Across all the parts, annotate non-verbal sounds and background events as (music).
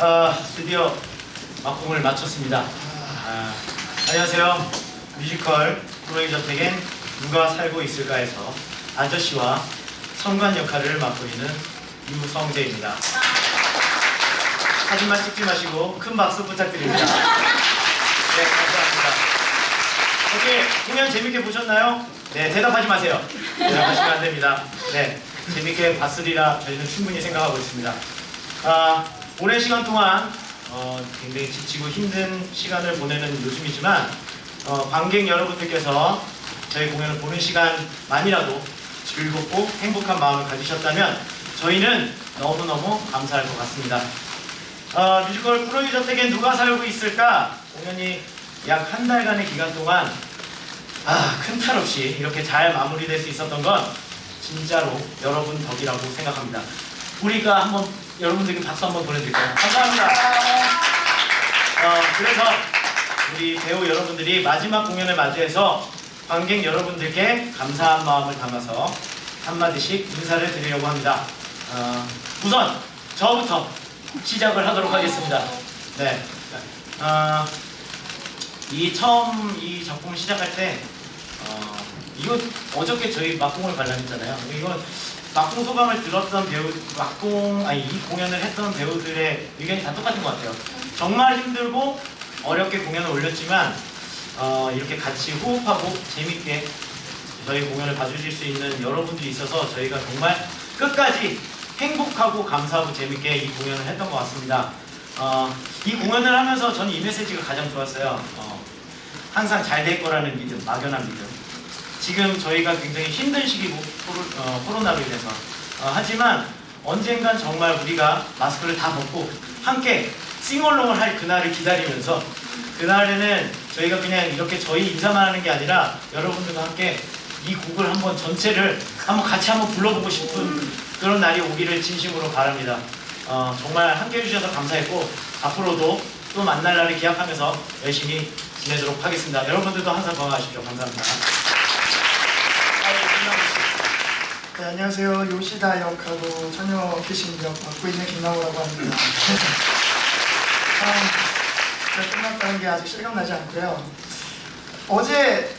아, 드디어 막공을 마쳤습니다. 아, 안녕하세요. 뮤지컬 프로의 저택엔 누가 살고 있을까에서 아저씨와 성관 역할을 맡고 있는 유성재입니다. 사진만 찍지 마시고 큰 박수 부탁드립니다. 네, 감사합니다. 어떻게 공연 재밌게 보셨나요? 네, 대답하지 마세요. 대답하시면 안 됩니다. 네, 재밌게 봤으리라 저희는 충분히 생각하고 있습니다. 아, 오랜 시간 동안 어, 굉장히 지치고 힘든 시간을 보내는 요즘이지만 어, 관객 여러분들께서 저희 공연을 보는 시간만이라도 즐겁고 행복한 마음을 가지셨다면 저희는 너무너무 감사할 것 같습니다. 어, 뮤지컬 프로이 저택에 누가 살고 있을까? 공연이 약 한 달간의 기간 동안 아, 큰 탈 없이 이렇게 잘 마무리될 수 있었던 건 진짜로 여러분 덕이라고 생각합니다. 우리가 한번 여러분들께 박수 한번 보내드릴까요? 감사합니다. 어, 그래서 우리 배우 여러분들이 마지막 공연을 맞이해서 관객 여러분들께 감사한 마음을 담아서 한마디씩 인사를 드리려고 합니다. 어, 우선 저부터 시작을 하도록 하겠습니다. 네. 어, 이 처음 이 작품을 시작할 때 어, 이거 어저께 저희 막공을 관람했잖아요. 이건 막공 소감을 들었던 배우, 막공 아니 이 공연을 했던 배우들의 의견이 다 똑같은 것 같아요. 정말 힘들고 어렵게 공연을 올렸지만 어, 이렇게 같이 호흡하고 재밌게 저희 공연을 봐주실 수 있는 여러분들이 있어서 저희가 정말 끝까지 행복하고 감사하고 재밌게 이 공연을 했던 것 같습니다. 어, 이 공연을 하면서 저는 이 메시지가 가장 좋았어요. 어, 항상 잘 될 거라는 믿음, 막연한 믿음. 지금 저희가 굉장히 힘든 시기고 코로, 어, 코로 나로 인해서 어, 하지만 언젠간 정말 우리가 마스크를 다 벗고 함께 싱얼롱을 할 그날을 기다리면서 그날에는 저희가 그냥 이렇게 저희 인사만 하는 게 아니라 여러분들과 함께 이 곡을 한번 전체를 한번 같이 한번 불러보고 싶은 그런 날이 오기를 진심으로 바랍니다. 어, 정말 함께 해주셔서 감사했고 앞으로도 또 만날 날을 기약하면서 열심히 지내도록 하겠습니다. 여러분들도 항상 건강하십시오. 감사합니다. 네, 안녕하세요. 요시다 역하고 처녀 캐신 역 맡고 있는 김나호라고 합니다. (laughs) 아, 제가 끝났다는 게 아직 실감나지 않고요. 어제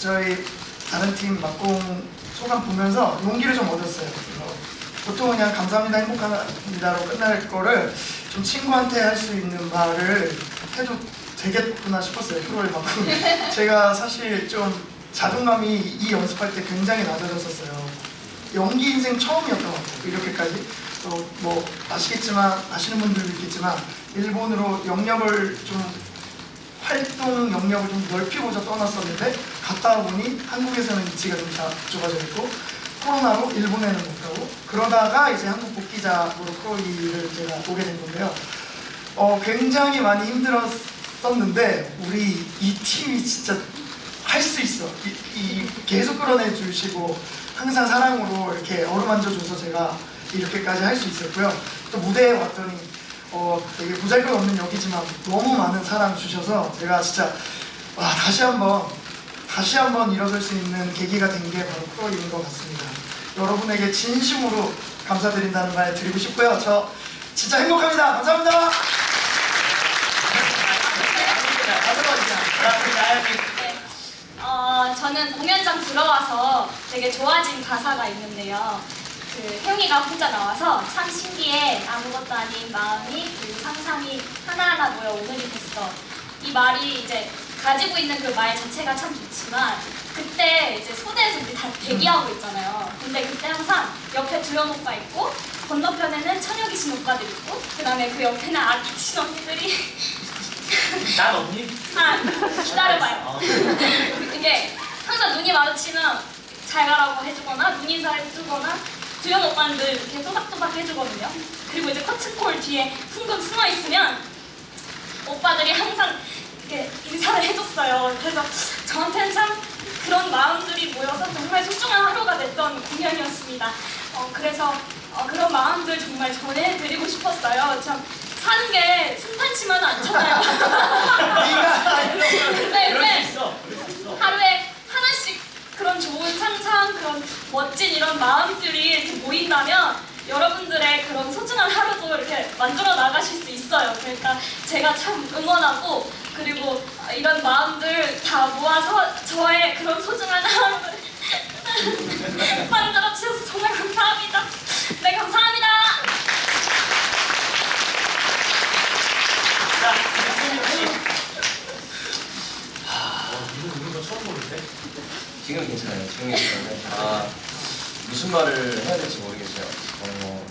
저희 다른 팀 막공 소감 보면서 용기를 좀 얻었어요. 어, 보통 그냥 감사합니다, 행복합니다로 끝날 거를 좀 친구한테 할 수 있는 말을 해도 되겠구나 싶었어요. 프로를 막고 (laughs) 제가 사실 좀 자존감이 이 연습할 때 굉장히 낮아졌었어요. 연기 인생 처음이었던 것 같아요. 이렇게까지. 또 뭐 아시겠지만 아시는 분들도 있겠지만 일본으로 영역을 좀 활동 영역을 좀 넓히고자 떠났었는데 갔다 보니 한국에서는 위치가 좀 다 좁아져 있고 코로나로 일본에는 못 가고 그러다가 이제 한국 복귀작으로 프로이를 제가 오게 된 건데요. 어, 굉장히 많이 힘들었었는데 우리 이 팀이 진짜 할 수 있어. 이, 이 계속 끌어내 주시고 항상 사랑으로 이렇게 어루만져 줘서 제가 이렇게까지 할 수 있었고요. 또 무대에 왔더니 어, 되게 보잘것없는 역이지만 너무 많은 사랑 주셔서 제가 진짜 와 다시 한번 다시 한번 일어설 수 있는 계기가 된 게 바로 프로인 것 같습니다. 여러분에게 진심으로 감사드린다는 말 드리고 싶고요. 저 진짜 행복합니다. 감사합니다. 네. 어, 저는 공연장 들어와서 되게 좋아진 가사가 있는데요. 그 혜영이가 혼자 나와서 참 신기해 아무것도 아닌 마음이 그리고 상상이 하나하나 모여 오늘이 됐어. 이 말이 이제 가지고 있는 그 말 자체가 참 좋지만 그때 이제 소대에서 우리 다 대기하고 있잖아요. 근데 그때 항상 옆에 두현 오빠 있고 건너편에는 천여 귀신 오빠들 있고 그 다음에 그 옆에는 아 귀신 언니들이 난 언니? 아 기다려봐요. 어. 이게 항상 눈이 마주치면 잘 가라고 해주거나 눈 인사를 해주거나 두현 오빠는 늘 이렇게 또박또박 해주거든요. 그리고 이제 커츠콜 뒤에 풍금 숨어 있으면 오빠들이 항상 이렇게 인사를 해줬어요. 그래서 저한테는 참 그런 마음들이 모여서 정말 소중한 하루가 됐던 공연이었습니다. 어, 그래서 어, 그런 마음들 정말 전해드리고 싶었어요. 참 사는 게 순탄치만은 않잖아요. (laughs) 그럴 이제 수있어. 그럴 수 있어. 하루에 하나씩 좋은 상상, 그런 멋진 이런 마음들이 이렇게 모인다면 여러분들의 그런 소중한 하루도 이렇게 만들어 나가실 수 있어요. 않을까 제가 참 응원하고 그리고 이런 마음들 다 모아서 저의 그런 소중한 하루를 만들어 주셔서 정말 감사합니다. 네 감사합니다. 자, 김승민 씨. 하, 이거 우는 거 처음 보는데? 지금 괜찮아요. 지금 괜찮은데 아 무슨 말을 해야 될지 모르겠어요. 어,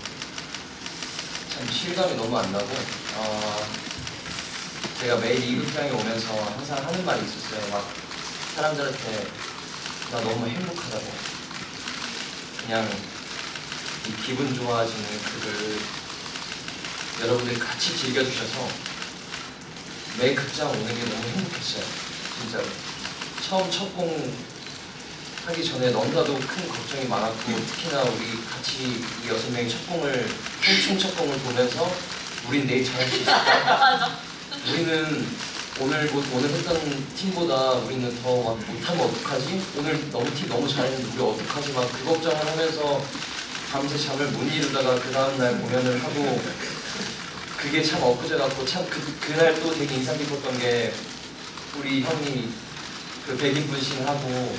참 실감이 너무 안 나고 어, 제가 매일 이 극장에 오면서 항상 하는 말이 있었어요. 막 사람들한테 나 너무 행복하다고 그냥 이 기분 좋아지는 그를 여러분들이 같이 즐겨주셔서 매 극장 오는 게 너무 행복했어요. 진짜로. 처음 첫 공 하기 전에 너무나도 큰 걱정이 많았고 특히나 우리 같이 이 여섯 명이 첫 공을 총 첫 공을 보면서 우린 내일 잘할 수 있을까? (laughs) 맞아. 우리는 오늘 뭐- 오늘 했던 팀보다 우리는 더 막 못하면 어떡하지? 오늘 너무 팀 너무 잘했는데 우리 어떡하지? 막 그 걱정을 하면서 밤새 잠을 못 이루다가 그 다음날 공연을 하고 그게 참 엊그제 같고 참 그, 그날 또 되게 인상 깊었던 게 우리 형이 그 백인 분신을 하고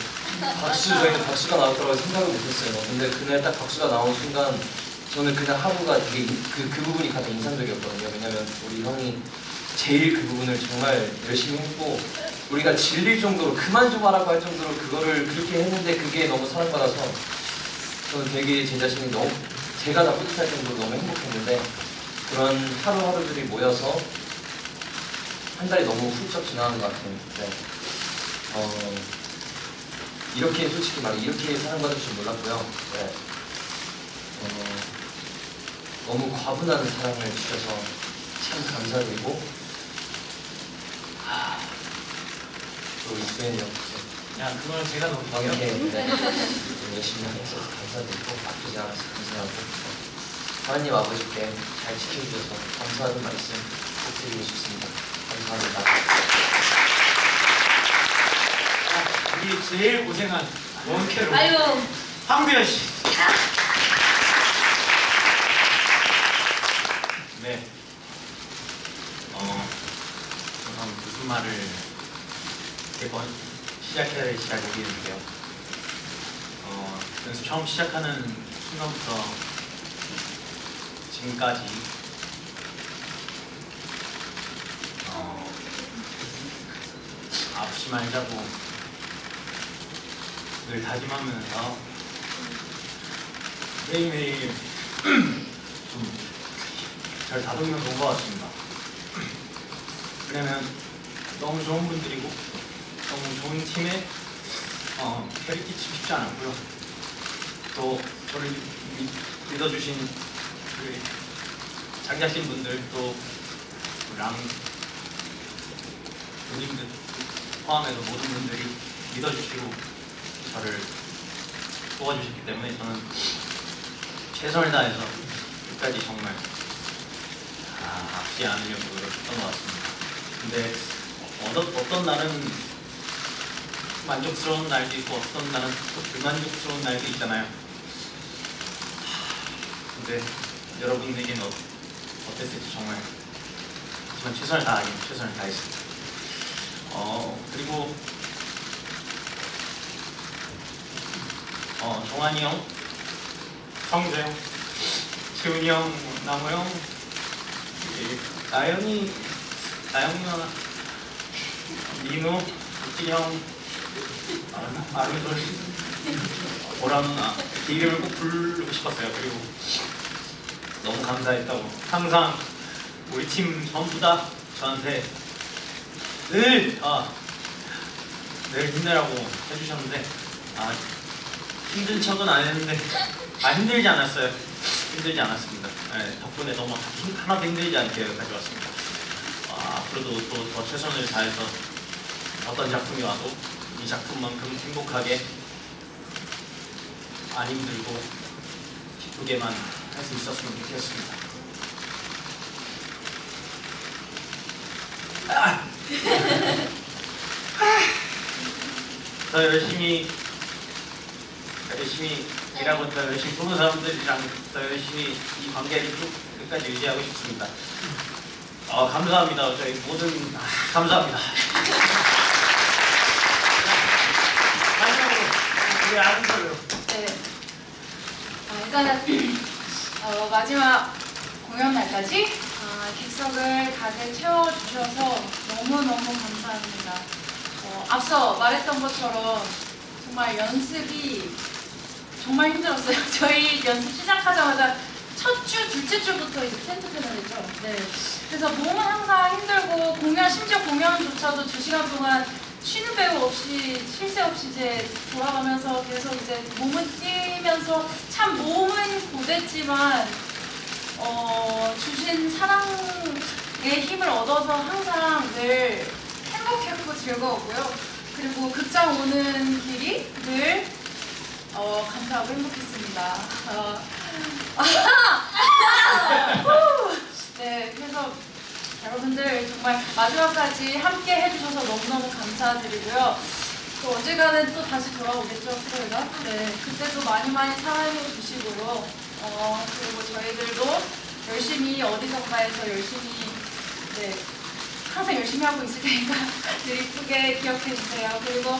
박수 저희는 박수가 나올 거라고 생각을 못했어요. 근데 그날 딱 박수가 나온 순간 저는 그날 하루가 되게 그, 그 부분이 가장 인상적이었거든요. 왜냐면 우리 형이 제일 그 부분을 정말 열심히 했고 우리가 질릴 정도로 그만 좀 하라고 할 정도로 그거를 그렇게 했는데 그게 너무 사랑받아서 저는 되게 제 자신이 너무 제가 다 뿌듯할 정도로 너무 행복했는데 그런 하루하루들이 모여서 한 달이 너무 훌쩍 지나가는 것 같아요. 네. 어, 이렇게 솔직히 말해 이렇게 사랑받을 줄 몰랐고요. 네. 어, 너무 과분한 사랑을 주셔서 참 감사드리고 하, 또 이수연이 형 야, 그걸 제가 너무 이렇게 방역해. 네, 열심히 해주셔서 감사드리고 아프지 않아서 감사하고 하나님 아버지께 잘 지켜주셔서 감사하는 말씀 꼭 드리고 싶습니다. 감사합니다. 자, 우리 제일 고생한 원캐로 아유. 황두현 씨. 네. 어, 우선 무슨 말을 매번 시작해야 될지 잘 모르겠는데요. 어, 연습 처음 시작하는 순간부터 지금까지 어, 아프지 말자고 늘 다짐하면서 매일매일 (clears throat) 좀잘 다듬으면서 온것 같습니다. (clears throat) 왜냐면 너무 좋은 분들이고 너무 좋은 팀에 어, 끼치고 싶지 않았고요. 또 저를 믿- 믿어주신 그 장작신 분들 또랑 누님들 포함해서 모든 분들이 믿어주시고 저를 도와주셨기 때문에 저는 최선을 다해서 끝까지 정말 아, 아프지 않으려고 노력했던 것 같습니다. 근데 어떤, 어떤 날은 만족스러운 날도 있고 어떤 날은 또 불만족스러운 날도 있잖아요. 하, 근데 여러분에게는 어, 어땠을지 정말 하지만 최선을 다하긴 최선을 다했습니다. 어 그리고 어 정환이 형, 성재 형, 지훈이 형, 나무 형, 이 나영이, 나영이 누나, 민우, 국진이 형, 아, 보라 누나 그 이름을 꼭 부르고 싶었어요. 그리고 너무 감사했다고 항상 우리 팀 전부 다 저한테 늘, 아, 늘 힘내라고 해주셨는데, 아, 힘든 척은 안 했는데, 아, 힘들지 않았어요. 힘들지 않았습니다. 네, 덕분에 너무 힘- 하나도 힘들지 않게 여기까지 왔습니다. 아, 앞으로도 또 더 최선을 다해서 어떤 작품이 와도 이 작품만큼 행복하게 안 힘들고 기쁘게만 할 수 있었으면 좋겠습니다. 아! 더 열심히 더 열심히 일하고 더 열심히 보는 사람들이랑 더 열심히 이 관계를 쭉 끝까지 유지하고 싶습니다. 어, 어, 감사합니다. 저희 모든 아, 감사합니다. 마지막으로 우리 아는 걸로. 네. 어, 일단은 어, 마지막 공연 날까지 아, 객석을 가득 채워주셔서 너무너무 감사합니다. 어, 앞서 말했던 것처럼 정말 연습이 정말 힘들었어요. (laughs) 저희 연습 시작하자마자 첫 주, 둘째 주부터 이제 텐트 패널 했죠. 네. 그래서 몸은 항상 힘들고 공연, 심지어 공연조차도 두 시간 동안 쉬는 배우 없이 쉴 새 없이 이제 돌아가면서 계속 이제 몸은 뛰면서 참 몸은 고됐지만 어, 주신 사랑의 힘을 얻어서 항상 늘 행복했고 즐거웠고요. 그리고 극장 오는 길이 늘 어, 감사하고 행복했습니다. 어, 후! (laughs) 네, 그래서 여러분들 정말 마지막까지 함께 해주셔서 너무너무 감사드리고요. 또 언젠가는 또 다시 돌아오겠죠, 프로가. 네, 그때도 많이 많이 사랑해 주시고요. 어, 그리고 저희들도 열심히 어디선가에서 열심히, 네, 항상 열심히 하고 있을 테니까 (laughs) 늘 이쁘게 기억해 주세요. 그리고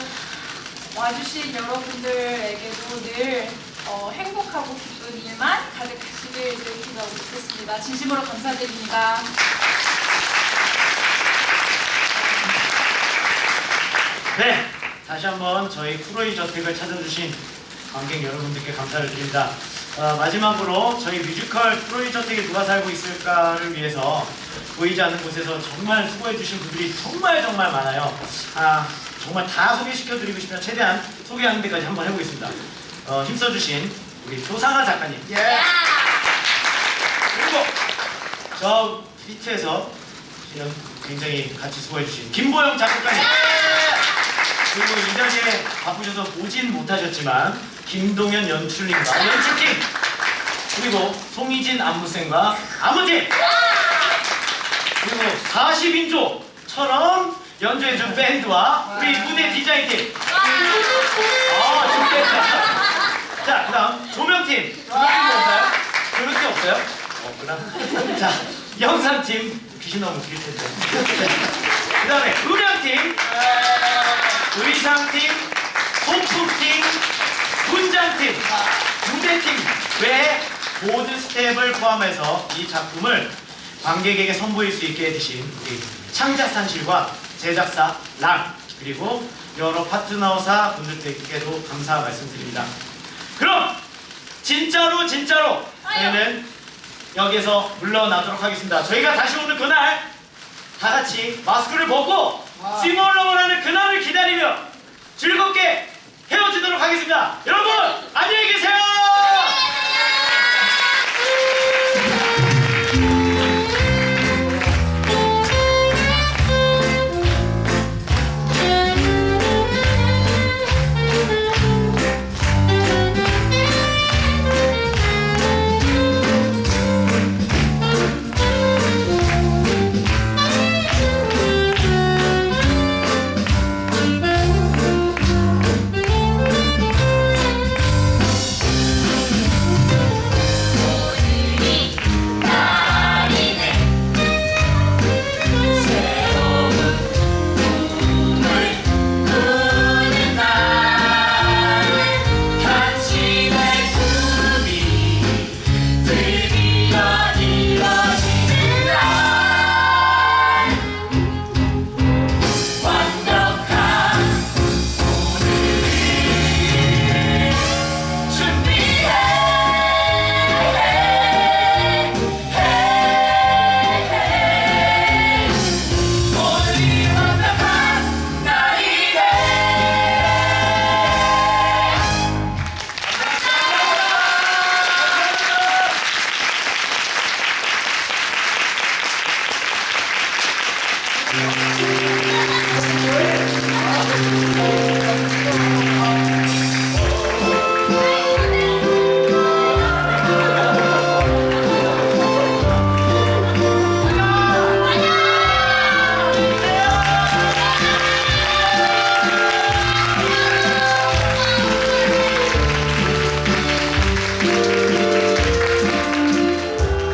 와주신 여러분들에게도 늘 어, 행복하고 기쁜 일만 가득하시길 늘 기도하겠습니다. 진심으로 감사드립니다. 네, 다시 한번 저희 프로이 저택을 찾아주신 관객 여러분들께 감사를 드립니다. 어, 마지막으로 저희 뮤지컬 프로이 저택에 누가 살고 있을까를 위해서 보이지 않는 곳에서 정말 수고해주신 분들이 정말 정말 많아요. 아, 정말 다 소개시켜드리고 싶으면 최대한 소개하는 데까지 한번 해보겠습니다. 어, 힘써주신 우리 조상아 작가님. 예. 그리고 저 피트에서 지금 굉장히 같이 수고해주신 김보영 작가님. 그리고 이 자리에 바쁘셔서 보진 못하셨지만 김동현 연출님과 연출팀 그리고 송희진 안무쌤과 안무팀 그리고 40인조처럼 연주해준 밴드와 우리 무대 디자인팀. 아 좋겠다. 자 그다음 조명팀. 조명팀 없나요? 조명팀 없어요? 없구나. 자 영상팀 귀신 나오면 웃길 텐데. (laughs) 그 다음에 음향팀 의상팀, 소품팀, 분장팀, 무대팀 외 모든 스텝을 포함해서 이 작품을 관객에게 선보일 수 있게 해주신 우리 창작산실과 제작사 랑 그리고 여러 파트너사 분들께도 감사 말씀드립니다. 그럼 진짜로 진짜로 저희는 여기서 물러나도록 하겠습니다. 저희가 다시 오는 그날 다 같이 마스크를 벗고 와. 시몰롱을 하는 그날을 기다리며